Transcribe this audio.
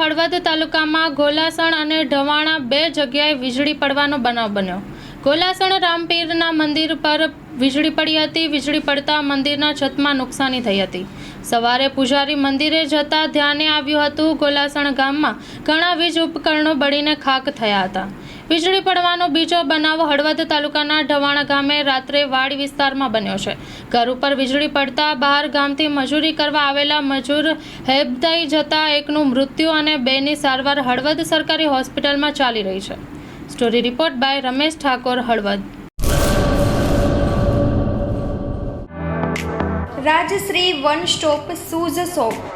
હળવદ તાલુકામાં ગોલાસણ અને ઢવાણા બે જગ્યાએ વીજળી પડવાનો બનાવ બન્યો. ગોલાસણ રામપીરના મંદિર પર વીજળી પડી હતી. વીજળી પડતા મંદિરના છતમાં નુકસાની થઈ હતી. સવારે પૂજારી મંદિરે જતા ધ્યાને આવ્યું હતું. ગોલાસણ ગામમાં ઘણા વીજ ઉપકરણો બળીને ખાક થયા હતા. વીજળી પડવાનો બીજો બનાવ હળવદ તાલુકાના ઢવાણા ગામે રાત્રે વાડી વિસ્તારમાં બન્યો છે. ઘર ઉપર વીજળી પડતા બહાર ગામથી મજૂરી કરવા આવેલા મજૂર હેબતાઈ જતા એકનું મૃત્યુ અને બેની સારવાર હળવદ સરકારી હોસ્પિટલમાં ચાલી રહી છે. Story report by Ramesh Thakor, Halvad. Rajshree one stop shoes shop